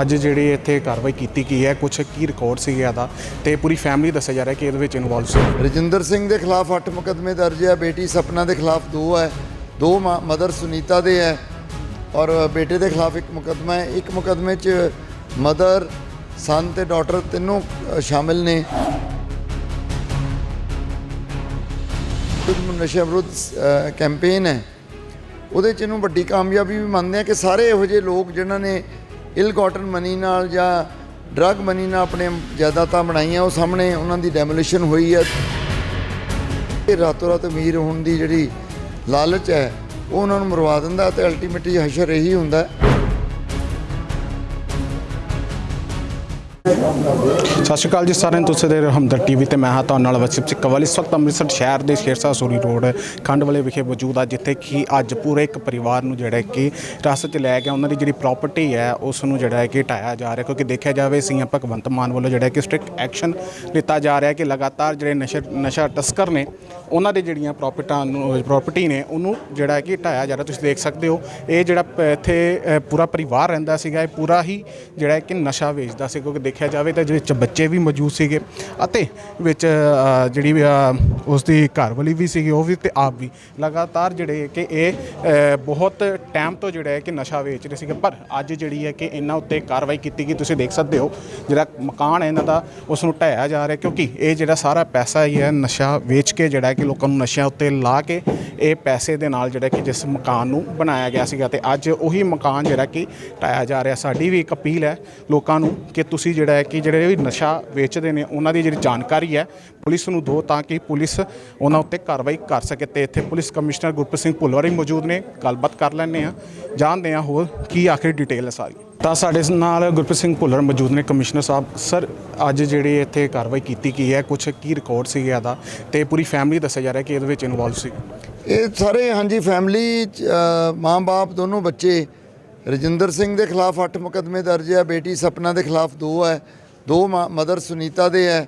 ਅੱਜ ਜਿਹੜੀ ਇੱਥੇ ਕਾਰਵਾਈ ਕੀਤੀ ਗਈ ਹੈ ਕੁਝ ਕੀ ਰਿਕਾਰਡ ਸੀ ਇਹਦਾ? ਤੇ ਪੂਰੀ ਫੈਮਿਲੀ ਦੱਸਿਆ ਜਾ ਰਿਹਾ ਕਿ ਇਹਦੇ ਵਿੱਚ ਇਨਵੋਲਵ ਸੀ। ਰਜਿੰਦਰ ਸਿੰਘ ਦੇ ਖਿਲਾਫ 8 ਮੁਕੱਦਮੇ ਦਰਜ ਹੈ, ਬੇਟੀ ਸਪਨਾ ਦੇ ਖਿਲਾਫ 2 ਹੈ, ਦੋ ਮਾਂ- ਮਦਰ ਸੁਨੀਤਾ ਦੇ ਹੈ ਔਰ ਬੇਟੇ ਦੇ ਖਿਲਾਫ ਇੱਕ ਮੁਕੱਦਮਾ ਹੈ। ਇੱਕ ਮੁਕੱਦਮੇ 'ਚ ਮਦਰ ਸਨ ਤੇ ਡਾਟਰ ਤਿੰਨੋਂ ਸ਼ਾਮਿਲ ਨੇ। ਕੁਝ ਨਸ਼ਾ ਵਿਰੁੱਧ ਕੈਂਪੇਨ ਹੈ। ਉਹਦੇ 'ਚ ਇਹਨੂੰ ਵੱਡੀ ਕਾਮਯਾਬੀ ਵੀ ਮੰਨਦੇ ਆ ਕਿ ਸਾਰੇ ਇਹੋ ਜਿਹੇ ਲੋਕ ਜਿਨ੍ਹਾਂ ਨੇ ਇਲ ਮਨੀ ਨਾਲ ਜਾਂ ਡਰੱਗ ਮਨੀ ਨਾਲ ਆਪਣੇ ਜਾਇਦਾਦਾਂ ਬਣਾਈਆਂ, ਉਹ ਸਾਹਮਣੇ ਉਹਨਾਂ ਦੀ ਡੈਮੋਲੀਸ਼ਨ ਹੋਈ ਹੈ। ਇਹ ਰਾਤੋਂ ਰਾਤ ਅਮੀਰ ਹੋਣ ਦੀ ਜਿਹੜੀ ਲਾਲਚ ਹੈ, ਉਹ ਉਹਨਾਂ ਨੂੰ ਮਰਵਾ ਦਿੰਦਾ ਤੇ ਅਲਟੀਮੇਟਲੀ ਹਸ਼ਰ ਇਹੀ ਹੁੰਦਾ ਸਤਿ ਸ਼੍ਰੀ ਅਕਾਲ ਜੀ ਸਾਰਿਆਂ ਨੂੰ, ਤੁਸੀਂ ਦੇ ਰਹੇ ਹੋ ਹਮਦਰ ਟੀਵੀ ਤੇ ਮੈਂ ਹਾਂ ਤੁਹਾਡੇ ਨਾਲ ਵਸਿਪ ਸਿੰਘ ਕਵਲ। ਇਸ ਵਕਤ ਅੰਮ੍ਰਿਤਸਰ ਸ਼ਹਿਰ ਦੇ ਸ਼ੇਰਸ਼ਾਹ ਸੂਰੀ ਰੋਡ ਖੰਡ ਵਾਲੇ ਵਿਖੇ ਮੌਜੂਦ ਆ, ਜਿੱਥੇ ਕਿ ਅੱਜ ਪੂਰੇ ਇੱਕ ਪਰਿਵਾਰ ਨੂੰ ਜਿਹੜਾ ਕਿ ਰਸਤ 'ਚ ਲੈ ਕੇ ਉਹਨਾਂ ਦੀ ਜਿਹੜੀ ਪ੍ਰਾਪਰਟੀ ਹੈ, ਉਸ ਨੂੰ ਜਿਹੜਾ ਹੈ ਕਿ ਢਾਇਆ ਜਾ ਰਿਹਾ, ਕਿਉਂਕਿ ਦੇਖਿਆ ਜਾਵੇ, ਸੀਐਮ ਭਗਵੰਤ ਮਾਨ ਵੱਲੋਂ ਜਿਹੜਾ ਕਿ ਸਟ੍ਰਿਕਟ ਐਕਸ਼ਨ ਲਿੱਤਾ ਜਾ ਰਿਹਾ ਕਿ ਲਗਾਤਾਰ ਜਿਹੜੇ ਨਸ਼ਾ ਨਸ਼ਾ ਤਸਕਰ ਨੇ, ਉਹਨਾਂ ਦੇ ਜਿਹੜੀਆਂ ਪ੍ਰਾਪਰਟਾਂ ਨੂੰ ਪ੍ਰਾਪਰਟੀ ਨੇ, ਉਹਨੂੰ ਜਿਹੜਾ ਕਿ ਢਾਇਆ ਜਾ ਰਿਹਾ। ਤੁਸੀਂ ਦੇਖ ਸਕਦੇ ਹੋ, ਇਹ ਜਿਹੜਾ ਪ- ਇੱਥੇ ਪੂਰਾ ਪਰਿਵਾਰ ਰਹਿੰਦਾ ਸੀਗਾ, ਇਹ ਪੂਰਾ ਹੀ ਜਿਹੜਾ ਕਿ ਨਸ਼ਾ ਵੇਚਦਾ ਸੀ, ਕਿਉਂਕਿ ਦੇਖਿਆ ਜਾਵੇ ਤਾਂ ਜਿਹਦੇ ਵਿੱਚ ਬੱਚੇ ਵੀ ਮੌਜੂਦ ਸੀਗੇ ਅਤੇ ਵਿੱਚ ਜਿਹੜੀ ਵੀ, ਉਸ ਦੀ ਘਰਵਾਲੀ ਵੀ ਸੀਗੀ ਉਹ ਵੀ ਤੇ ਆਪ ਵੀ। ਲਗਾਤਾਰ ਜਿਹੜੇ ਕਿ ਇਹ ਬਹੁਤ ਟਾਈਮ ਤੋਂ ਜਿਹੜਾ ਹੈ ਕਿ ਨਸ਼ਾ ਵੇਚ ਰਹੇ ਸੀਗੇ। ਪਰ ਅੱਜ ਜਿਹੜੀ ਹੈ ਕਿ ਇਹਨਾਂ ਉੱਤੇ ਕਾਰਵਾਈ ਕੀਤੀ ਗਈ ਤੁਸੀਂ ਦੇਖ ਸਕਦੇ ਹੋ ਜਿਹੜਾ ਮਕਾਨ ਹੈ ਇਹਨਾਂ ਦਾ ਉਸ ਨੂੰ ਢਾਇਆ ਜਾ ਰਿਹਾ ਕਿਉਂਕਿ ਇਹ ਜਿਹੜਾ ਸਾਰਾ ਪੈਸਾ ਹੀ ਹੈ ਨਸ਼ਾ ਵੇਚ ਕੇ ਜਿਹੜਾ ਕਿ ਲੋਕਾਂ ਨੂੰ ਨਸ਼ਿਆਂ ਉੱਤੇ ਲਾ ਕੇ ਇਹ ਪੈਸੇ ਦੇ ਨਾਲ ਜਿਹੜਾ ਕਿ ਜਿਸ ਮਕਾਨ ਨੂੰ ਬਣਾਇਆ ਗਿਆ ਸੀਗਾ ਤੇ ਅੱਜ ਉਹੀ ਮਕਾਨ ਜਿਹੜਾ ਕਿ ਢਾਇਆ ਜਾ ਰਿਹਾ। ਸਾਡੀ ਵੀ ਇੱਕ ਅਪੀਲ ਹੈ ਲੋਕਾਂ ਨੂੰ ਕਿ ਤੁਸੀਂ ਜਿਹੜਾ ਹੈ ਕਿ ਜਿਹੜੇ ਵੀ ਨਸ਼ਾ ਵੇਚਦੇ ਨੇ ਉਹਨਾਂ ਦੀ ਜਿਹੜੀ ਜਾਣਕਾਰੀ ਹੈ ਪੁਲਿਸ ਨੂੰ ਦਿਓ ਤਾਂ ਕਿ ਪੁਲਿਸ ਉਹਨਾਂ ਉੱਤੇ ਕਾਰਵਾਈ ਕਰ ਸਕੇ। ਤੇ ਇੱਥੇ ਪੁਲਿਸ ਕਮਿਸ਼ਨਰ ਗੁਰਪ੍ਰੀਤ ਸਿੰਘ ਭੁੱਲਰ ਵੀ ਮੌਜੂਦ ਨੇ। ਗੱਲਬਾਤ ਕਰ ਲੈਂਦੇ ਆ ਜਾਣਦੇ ਆ ਹੋਰ ਕੀ ਆਖਰੀ ਡਿਟੇਲ ਹੈ ਸਾਰੀ। ਤਾਂ ਸਾਡੇ ਨਾਲ ਗੁਰਪ੍ਰੀਤ ਸਿੰਘ ਭੁੱਲਰ ਮੌਜੂਦ ਨੇ। ਕਮਿਸ਼ਨਰ ਸਾਹਿਬ ਸਰ ਅੱਜ ਜਿਹੜੀ ਇੱਥੇ ਕਾਰਵਾਈ ਕੀਤੀ ਗਈ ਹੈ ਕੁਝ ਕੀ ਰਿਕਾਰਡ ਸੀ ਇਹਦਾ? ਤੇ ਪੂਰੀ ਫੈਮਿਲੀ ਦੱਸਿਆ ਜਾ ਰਿਹਾ ਕਿ ਇਹਦੇ ਵਿੱਚ ਇਨਵੋਲਵ ਸੀ। ਇਹ ਸਾਰੇ ਹਾਂਜੀ ਫੈਮਿਲੀ ਮਾਂ-ਬਾਪ ਦੋਨੋਂ ਬੱਚੇ ਰਜਿੰਦਰ ਸਿੰਘ ਦੇ ਖਿਲਾਫ 8 ਮੁਕੱਦਮੇ ਦਰਜ ਹੈ, ਬੇਟੀ ਸਪਨਾ ਦੇ ਖਿਲਾਫ 2 ਹੈ, ਦੋ ਮਾਂ- ਮਦਰ ਸੁਨੀਤਾ ਦੇ ਹੈ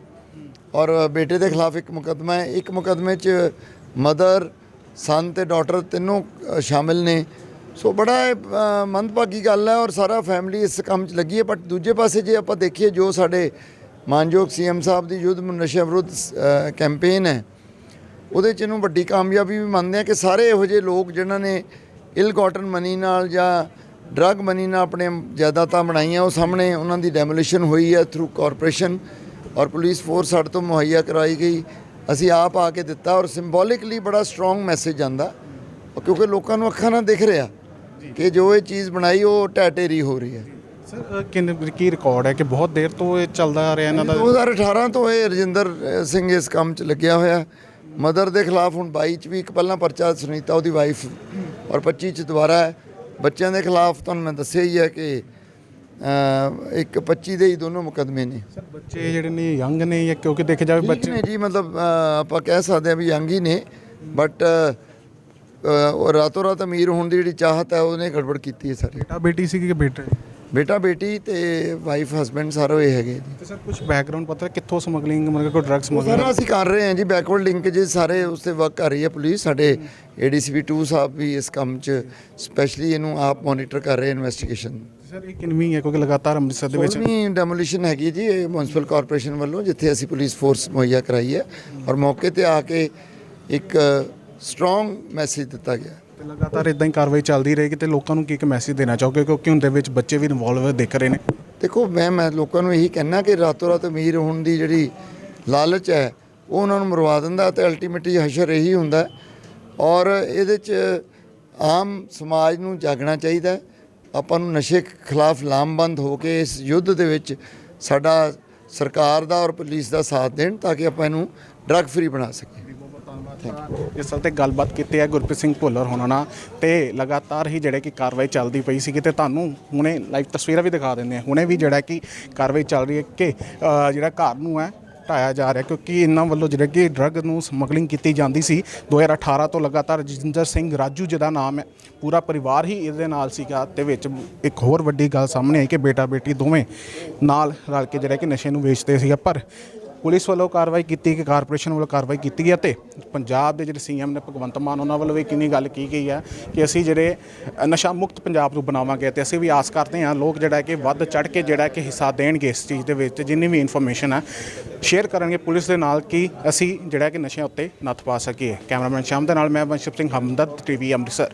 ਔਰ ਬੇਟੇ ਦੇ ਖਿਲਾਫ ਇੱਕ ਮੁਕੱਦਮਾ ਹੈ। ਇੱਕ ਮੁਕੱਦਮੇ 'ਚ ਮਦਰ ਸਨ ਤੇ ਡਾਟਰ ਤਿੰਨੋਂ ਸ਼ਾਮਿਲ ਨੇ। ਸੋ ਬੜਾ ਮੰਦਭਾਗੀ ਗੱਲ ਹੈ ਔਰ ਸਾਰਾ ਫੈਮਿਲੀ ਇਸ ਕੰਮ 'ਚ ਲੱਗੀ ਹੈ। ਬਟ ਦੂਜੇ ਪਾਸੇ ਜੇ ਆਪਾਂ ਦੇਖੀਏ, ਜੋ ਸਾਡੇ ਮਾਨਯੋਗ ਸੀਐਮ ਸਾਹਿਬ ਦੀ ਯੁੱਧ ਨਸ਼ਾ ਵਿਰੁੱਧ ਕੈਂਪੇਨ ਹੈ, ਉਹਦੇ 'ਚ ਇਹਨੂੰ ਵੱਡੀ ਕਾਮਯਾਬੀ ਵੀ ਮੰਨਦੇ ਆ ਕਿ ਸਾਰੇ ਇਹੋ ਜਿਹੇ ਲੋਕ ਜਿਨ੍ਹਾਂ ਨੇ ਇਲ ਕਾਟਨ ਮਨੀ ਨਾਲ ਜਾਂ ਡਰੱਗ ਮਨੀ ਨਾਲ ਆਪਣੇ ਜਾਇਦਾਦਾਂ ਬਣਾਈਆਂ ਉਹ ਸਾਹਮਣੇ ਉਹਨਾਂ ਦੀ ਡੈਮੋਲੀਸ਼ਨ ਹੋਈ ਹੈ ਥਰੂ ਕਾਰਪੋਰੇਸ਼ਨ ਔਰ ਪੁਲਿਸ ਫੋਰਸ ਸਾਡੇ ਤੋਂ ਮੁਹੱਈਆ ਕਰਾਈ ਗਈ। ਅਸੀਂ ਆਪ ਆ ਕੇ ਦਿੱਤਾ ਔਰ ਸਿੰਬੋਲਿਕਲੀ ਬੜਾ ਸਟਰੋਂਗ ਮੈਸੇਜ ਆਂਦਾ ਕਿਉਂਕਿ ਲੋਕਾਂ ਨੂੰ ਅੱਖਾਂ ਨਾਲ ਦਿਖ ਰਿਹਾ ਕਿ ਜੋ ਇਹ ਚੀਜ਼ ਬਣਾਈ ਉਹ ਢੇਰੀ ਹੋ ਰਹੀ ਹੈ। ਸਰ ਕਿੰਨੇ ਕੀ ਰਿਕਾਰਡ ਹੈ ਕਿ ਬਹੁਤ ਦੇਰ ਤੋਂ ਇਹ ਚੱਲਦਾ ਆ ਰਿਹਾ ਇਹਨਾਂ ਦਾ? 2018 ਤੋਂ ਇਹ ਰਜਿੰਦਰ ਸਿੰਘ ਇਸ ਕੰਮ 'ਚ ਲੱਗਿਆ ਹੋਇਆ। ਮਦਰ ਦੇ ਖਿਲਾਫ ਹੁਣ 22 'ਚ ਵੀ ਇੱਕ ਪਹਿਲਾਂ ਪਰਚਾ ਸੁਨੀਤਾ ਉਹਦੀ ਵਾਈਫ ਔਰ 25 'ਚ ਦੁਬਾਰਾ ਹੈ। ਬੱਚਿਆਂ ਦੇ ਖਿਲਾਫ ਤੁਹਾਨੂੰ ਮੈਂ ਦੱਸਿਆ ਹੀ ਹੈ ਕਿ ਇੱਕ 25 ਦੇ ਹੀ ਦੋਨੋਂ ਮੁਕੱਦਮੇ ਨੇ। ਸਰ ਬੱਚੇ ਜਿਹੜੇ ਨੇ ਯੰਗ ਨੇ ਜਾਂ ਕਿਉਂਕਿ ਦੇਖਿਆ ਜਾਵੇ ਬੱਚੇ ਨੇ ਜੀ ਮਤਲਬ ਆਪਾਂ ਕਹਿ ਸਕਦੇ ਹਾਂ ਵੀ ਯੰਗ ਹੀ ਨੇ ਬਟ ਉਹ ਰਾਤੋਂ ਰਾਤ ਅਮੀਰ ਹੋਣ ਦੀ ਜਿਹੜੀ ਚਾਹਤ ਹੈ ਉਹਨੇ ਗੜਬੜ ਕੀਤੀ ਹੈ ਸਾਰੀ। ਬੇਟਾ ਬੇਟੀ ਸੀ ਕਿ ਬੇਟਾ ਬੇਟਾ ਬੇਟੀ ਤੇ ਵਾਈਫ ਹਸਬੰਡ ਸਾਰੇ ਇਹ ਹੈਗੇ ਜੀ। ਤੇ ਸਰ ਕੁਝ ਬੈਕਗ੍ਰਾਉਂਡ ਪਤਾ ਕਿੱਥੋਂ ਸਮਗਲਿੰਗ ਮਤਲਬ ਕੋਈ ਡਰੱਗ ਸਮਗਲਿੰਗ ਸਾਰਾ ਅਸੀਂ ਕਰ ਰਹੇ ਹਾਂ ਜੀ ਬੈਕਵਰਡ ਲਿੰਕੇजेस ਸਾਰੇ ਉਸ ਤੇ ਵਰਕ ਕਰ ਰਹੀ ਹੈ ਪੁਲਿਸ ਸਾਡੇ ਏਡੀਸੀਪੀ 2 ਸਾਹਿਬ ਵੀ ਇਸ ਕੰਮ 'ਚ ਸਪੈਸ਼ਲੀ ਇਹਨੂੰ ਆਪ ਮੋਨੀਟਰ ਕਰ ਰਹੇ ਇਨਵੈਸਟੀਗੇਸ਼ਨ ਸਰ ਇਹ ਕਿੰਨਵੀਂ ਹੈ? ਕਿਉਂਕਿ ਲਗਾਤਾਰ ਅੰਮ੍ਰਿਤਸਰ ਦੇ ਵਿੱਚ ਸੋਲਵੀਂ ਡੈਮੋਲੀਸ਼ਨ ਹੈਗੀ ਜੀ ਇਹ ਮਿਊਨਿਸਪਲ ਕਾਰਪੋਰੇਸ਼ਨ ਵੱਲੋਂ ਜਿੱਥੇ ਅਸੀਂ ਪੁਲਿਸ ਫੋਰਸ ਮੁਹੱਈਆ ਕਰਾਈ ਹੈ। ਔਰ ਮੌਕੇ ਤੇ ਆ ਕੇ ਇੱਕ ਸਟਰੋਂਗ ਮੈਸੇਜ ਦਿੱਤਾ ਗਿਆ। ਤੇ ਲਗਾਤਾਰ ਇਦਾਂ ਹੀ ਕਾਰਵਾਈ ਚੱਲਦੀ ਰਹੇਗੀ ਤੇ ਲੋਕਾਂ ਨੂੰ ਕੀ ਇੱਕ ਮੈਸੇਜ ਦੇਣਾ ਚਾਹੋਗੇ? ਕਿਉਂਕਿ ਹੁਣ ਦੇ ਵਿੱਚ ਬੱਚੇ ਵੀ ਇਨਵੋਲਵ ਦਿਖ ਰਹੇ ਨੇ। ਦੇਖੋ, ਮੈਂ ਮੈਂ ਲੋਕਾਂ ਨੂੰ ਇਹੀ ਕਹਿਣਾ ਕਿ ਰਾਤੋਂ ਰਾਤ ਅਮੀਰ ਹੋਣ ਦੀ ਜਿਹੜੀ ਲਾਲਚ ਹੈ, ਉਹ ਉਹਨਾਂ ਨੂੰ ਮਰਵਾ ਦਿੰਦਾ ਤੇ ਅਲਟੀਮੇਟਲੀ ਹਸ਼ਰ ਇਹੀ ਹੁੰਦਾ। ਔਰ ਇਹਦੇ 'ਚ ਆਮ ਸਮਾਜ ਨੂੰ ਜਾਗਣਾ ਚਾਹੀਦਾ ਆਪਾਂ ਨੂੰ ਨਸ਼ੇ ਖਿਲਾਫ ਲਾਮਬੰਦ ਹੋ ਕੇ ਇਸ ਯੁੱਧ ਦੇ ਵਿੱਚ ਸਾਡਾ ਸਰਕਾਰ ਦਾ ਔਰ ਪੁਲਿਸ ਦਾ ਸਾਥ ਦੇਣ ਤਾਂ ਕਿ ਆਪਾਂ ਇਹਨੂੰ ਡਰੱਗ ਫਰੀ ਬਣਾ ਸਕੀਏ। ਇਸ ਤੇ ਗੱਲਬਾਤ ਕੀਤੀ ਹੈ ਗੁਰਪ੍ਰੀਤ ਸਿੰਘ ਭੁੱਲਰ ਹੋਣਾ ਨਾਲ ਤੇ ਲਗਾਤਾਰ ਹੀ ਜਿਹੜੇ ਕਿ ਕਾਰਵਾਈ ਚੱਲਦੀ ਪਈ ਸੀ ਤੇ ਤੁਹਾਨੂੰ ਹੁਣੇ ਲਾਈਵ ਤਸਵੀਰਾਂ ਵੀ ਦਿਖਾ ਦਿੰਦੇ ਆ ਹੁਣੇ ਵੀ ਜਿਹੜਾ ਕਿ ਕਾਰਵਾਈ ਚੱਲ ਰਹੀ ਹੈ ਕਿ ਅ, ਜਿਹੜਾ ਘਰ ਨੂੰ ਹੈ ਢਾਇਆ ਜਾ ਰਿਹਾ ਕਿਉਂਕਿ ਇਹਨਾਂ ਵੱਲੋਂ ਜਿਹੜਾ ਕਿ ਡਰੱਗ ਨੂੰ ਸਮਗਲਿੰਗ ਕੀਤੀ ਜਾਂਦੀ ਸੀ। 2018 ਤੋਂ ਲਗਾਤਾਰ ਜਜਿੰਦਰ ਸਿੰਘ ਰਾਜੂ ਜਿਹਦਾ ਨਾਮ ਹੈ। ਪੂਰਾ ਪਰਿਵਾਰ ਹੀ ਇਹਦੇ ਨਾਲ ਸੀਗਾ ਤੇ ਵਿੱਚ ਇੱਕ ਹੋਰ ਵੱਡੀ ਗੱਲ ਸਾਹਮਣੇ ਆਈ ਕਿ ਬੇਟਾ ਬੇਟੀ ਦੋਵੇਂ ਨਾਲ ਰਲ ਕੇ ਜਿਹੜਾ ਕਿ ਨਸ਼ੇ ਨੂੰ ਵੇਚਦੇ ਸੀਗਾ। ਪਰ ਪੁਲਿਸ ਵੱਲੋਂ ਕਾਰਵਾਈ ਕੀਤੀ ਕਿ ਕਾਰਪੋਰੇਸ਼ਨ ਵੱਲੋਂ ਕਾਰਵਾਈ ਕੀਤੀ ਹੈ ਤੇ ਪੰਜਾਬ ਦੇ ਜਿਹੜੇ ਸੀਐਮ ਨੇ ਭਗਵੰਤ ਮਾਨ ਉਹਨਾਂ ਵੱਲੋਂ ਵੀ ਕਿੰਨੀ ਗੱਲ ਕੀ ਗਈ ਹੈ ਕਿ ਅਸੀਂ ਜਿਹੜੇ ਨਸ਼ਾ ਮੁਕਤ ਪੰਜਾਬ ਨੂੰ ਬਣਾਵਾਂਗੇ ਤੇ ਅਸੀਂ ਵੀ ਆਸ ਕਰਦੇ ਹਾਂ ਲੋਕ ਜਿਹੜਾ ਕਿ ਵੱਧ ਚੜ ਕੇ ਜਿਹੜਾ ਕਿ ਹਿੱਸਾ ਦੇਣਗੇ ਇਸ ਚੀਜ਼ ਦੇ ਵਿੱਚ, ਜਿੰਨੀ ਵੀ ਇਨਫੋਰਮੇਸ਼ਨ ਹੈ ਸ਼ੇਅਰ ਕਰਨਗੇ ਪੁਲਿਸ ਦੇ ਨਾਲ ਕਿ ਅਸੀਂ ਜਿਹੜਾ ਕਿ ਨਸ਼ਿਆਂ ਉੱਤੇ ਨੱਥ ਪਾ ਸਕੀਏ। ਕੈਮਰਾਮੈਨ ਸ਼ਾਮ ਦੇ ਨਾਲ ਮੈਂ ਵੰਸ਼ਪ ਸਿੰਘ ਹਮਦਰਦ ਟੀਵੀ ਅੰਮ੍ਰਿਤਸਰ।